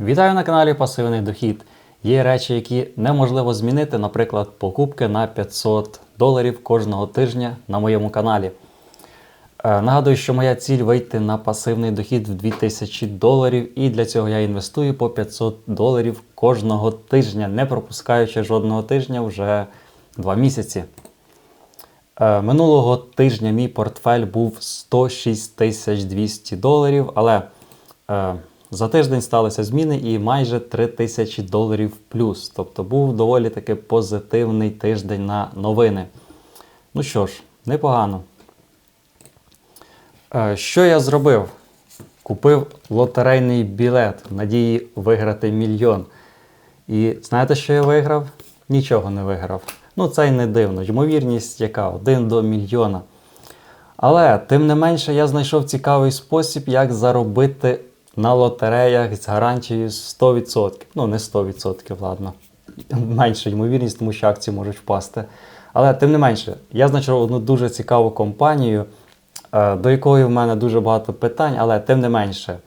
Вітаю на каналі Пасивний Дохід. Є речі, які неможливо змінити, наприклад, покупки на 500 доларів кожного тижня на моєму каналі. Е, Нагадую, що моя ціль вийти на пасивний дохід в 2000 доларів, і для цього я інвестую по 500 доларів кожного тижня, не пропускаючи жодного тижня вже 2 місяці. Е, Минулого тижня мій портфель був 106 200 доларів, але е, за тиждень сталися зміни і майже 3 тисячі доларів плюс. Тобто був доволі таки позитивний тиждень на новини. Ну що ж, непогано. Е, Що я зробив? Купив лотерейний білет в надії виграти мільйон. І знаєте, що я виграв? Нічого не виграв. Ну, це й не дивно. Ймовірність яка? Один до мільйона. Але тим не менше я знайшов цікавий спосіб, як заробити на лотереях з гарантією 100%. Ну, не 100%, ладно. Менша ймовірність, тому що акції можуть впасти. Але тим не менше, я знайшов одну дуже цікаву компанію, е, до якої в мене дуже багато питань, але тим не менше.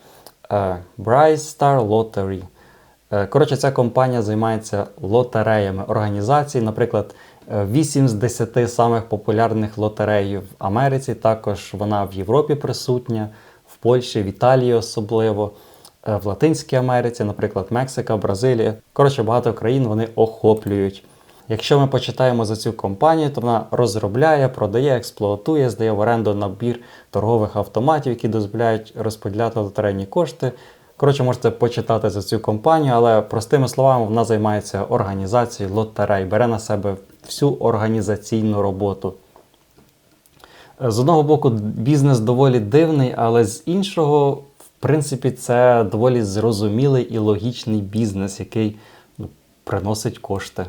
е, Bright Star Lottery. Е, Коротше, ця компанія займається лотереями організацій. Наприклад, е, 8 з 10 самих популярних лотерей в Америці. Також вона в Європі присутня, Польщі, в Італії особливо, е, в Латинській Америці, наприклад, Мексика, Бразилія. Коротше, багато країн вони охоплюють. Якщо ми почитаємо за цю компанію, то вона розробляє, продає, експлуатує, здає в оренду набір торгових автоматів, які дозволяють розподіляти лотерейні кошти. Коротше, можете почитати за цю компанію, але простими словами, вона займається організацією лотерей, бере на себе всю організаційну роботу. З одного боку, бізнес доволі дивний, але з іншого, в принципі, це доволі зрозумілий і логічний бізнес, який ну, приносить кошти.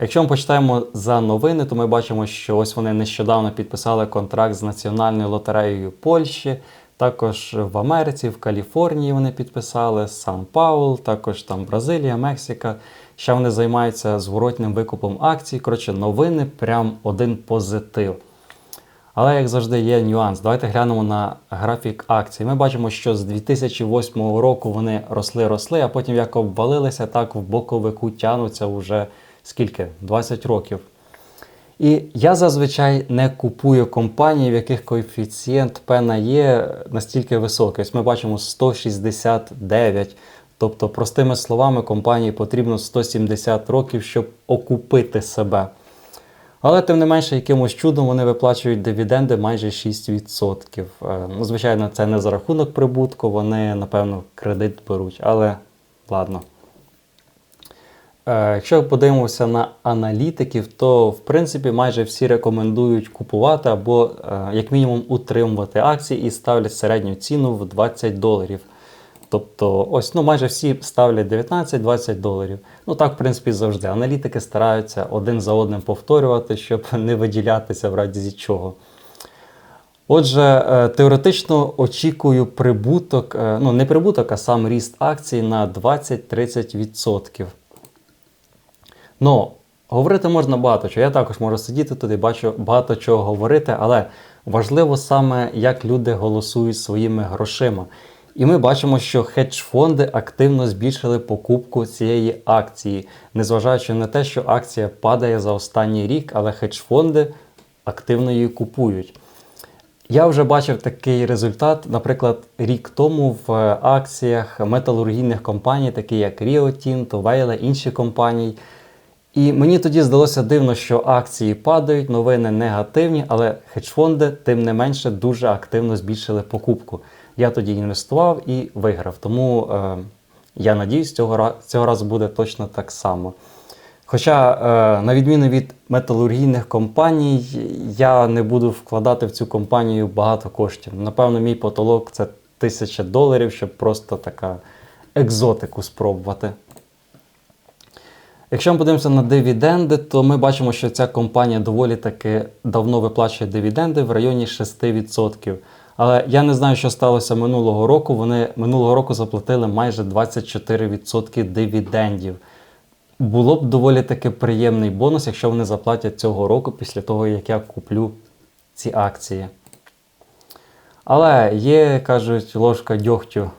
Якщо ми почитаємо за новини, то ми бачимо, що ось вони нещодавно підписали контракт з Національною лотереєю Польщі, також в Америці, в Каліфорнії вони підписали, Сан Паул, також там Бразилія, Мексика. Ще вони займаються зворотним викупом акцій. Коротше, новини прям один позитив. Але, як завжди, є нюанс. Давайте глянемо на графік акцій. Ми бачимо, що з 2008 року вони росли-росли, а потім як обвалилися, так в боковику тянуться вже скільки? 20 років. І я зазвичай не купую компанії, в яких коефіцієнт P на Е настільки високий. Ось ми бачимо 169. Тобто, простими словами, компанії потрібно 170 років, щоб окупити себе. Але тим не менше, якимось чудом вони виплачують дивіденди майже 6%. Е, Ну, звичайно, це не за рахунок прибутку, вони, напевно, кредит беруть, але ладно. Е, Якщо подивимося на аналітиків, то в принципі майже всі рекомендують купувати або е, як мінімум утримувати акції і ставлять середню ціну в 20 доларів. Тобто, ось ну майже всі ставлять 19-20 доларів. Ну так, в принципі, завжди. Аналітики стараються один за одним повторювати, щоб не виділятися в разі чого. Отже, е, теоретично очікую прибуток, е, ну не прибуток, а сам ріст акцій на 20-30%. Ну, говорити можна багато чого. Я також можу сидіти тут і бачу багато чого говорити, але важливо саме, як люди голосують своїми грошима. І ми бачимо, що хедж-фонди активно збільшили покупку цієї акції, незважаючи на те, що акція падає за останній рік, але хедж-фонди активно її купують. Я вже бачив такий результат, наприклад, рік тому в е, акціях металургійних компаній, такі як Rio Tinto, Vale, інші компанії. І мені тоді здалося дивно, що акції падають, новини негативні, але хедж-фонди, тим не менше, дуже активно збільшили покупку. Я тоді інвестував і виграв. Тому е, я надіюсь, цього, цього разу буде точно так само. Хоча, е, на відміну від металургійних компаній, я не буду вкладати в цю компанію багато коштів. Напевно, мій потолок це 1000 доларів, щоб просто така екзотику спробувати. Якщо ми подивимося на дивіденди, то ми бачимо, що ця компанія доволі таки давно виплачує дивіденди в районі 6%. Але я не знаю, що сталося минулого року. Вони минулого року заплатили майже 24% дивідендів. Було б доволі таки приємний бонус, якщо вони заплатять цього року після того, як я куплю ці акції. Але є, кажуть, ложка дьогтю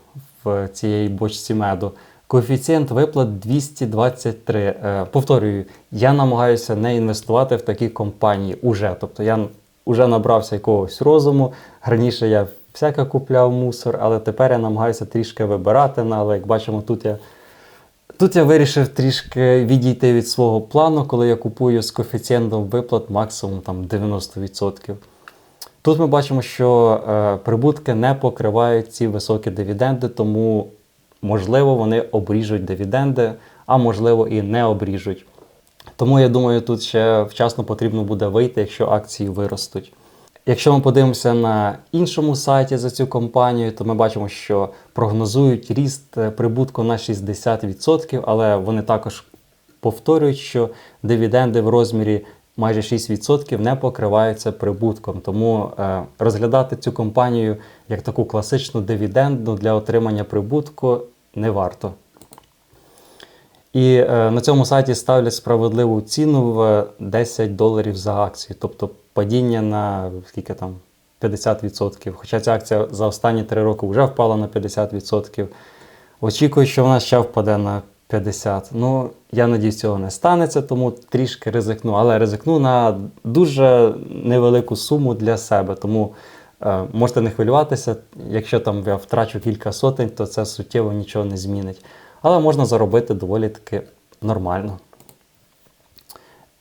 в цієї бочці меду. Коефіцієнт виплат 223. Е, Повторюю, я намагаюся не інвестувати в такі компанії уже. Тобто я вже набрався якогось розуму. Раніше я всяке купляв мусор, але тепер я намагаюся трішки вибирати. Ну, Але як бачимо, тут я Тут я вирішив трішки відійти від свого плану, коли я купую з коефіцієнтом виплат максимум там 90%. Тут ми бачимо, що е, прибутки не покривають ці високі дивіденди, тому можливо вони обріжуть дивіденди, а можливо і не обріжуть. Тому я думаю, тут ще вчасно потрібно буде вийти, якщо акції виростуть. Якщо ми подивимося на іншому сайті за цю компанію, то ми бачимо, що прогнозують ріст е, прибутку на 60%, але вони також повторюють, що дивіденди в розмірі майже 6% не покриваються прибутком. Тому е, розглядати цю компанію як таку класичну дивідендну для отримання прибутку не варто. І е, на цьому сайті ставлять справедливу ціну в 10 доларів за акцію, тобто падіння на скільки там 50%. Хоча ця акція за останні 3 роки вже впала на 50%. Очікую, що вона ще впаде на 50%. Ну, я надіюсь, цього не станеться, тому трішки ризикну. Але ризикну на дуже невелику суму для себе. Тому е, можете не хвилюватися. Якщо там я втрачу кілька сотень, то це суттєво нічого не змінить. Але можна заробити доволі таки нормально.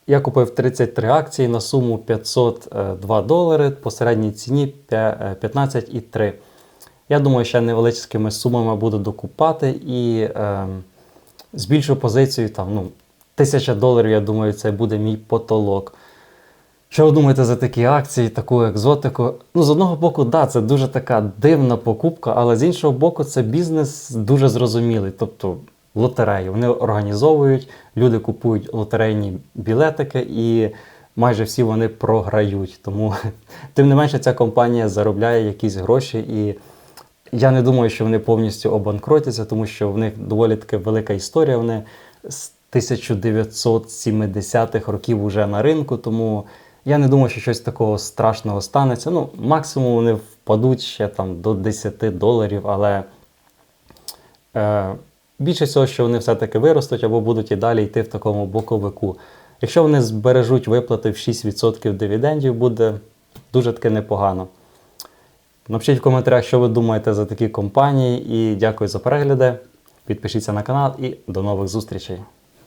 Я купив 33 акції на суму 502 долари по середній ціні е, 15,3. Я думаю, ще невеличкими сумами буду докупати і е, збільшу позицію там, ну, 1000 доларів, я думаю, це буде мій потолок. Що ви думаєте за такі акції, таку екзотику? Ну, з одного боку, да, це дуже така дивна покупка, але з іншого боку, це бізнес дуже зрозумілий. Тобто лотереї. Вони організовують, люди купують лотерейні білетики і майже всі вони програють. Тому, тим не менше, ця компанія заробляє якісь гроші і. Я не думаю, що вони повністю обанкротяться, тому що в них доволі таки велика історія. Вони з 1970-х років вже на ринку, тому я не думаю, що щось такого страшного станеться. Ну, максимум вони впадуть ще там до 10 доларів, але е, більше всього, що вони все-таки виростуть або будуть і далі йти в такому боковику. Якщо вони збережуть виплати в 6% дивідендів, буде дуже таки непогано. Напишіть в коментарях, що ви думаєте за такі компанії, і дякую за перегляди. Підпишіться на канал і до нових зустрічей.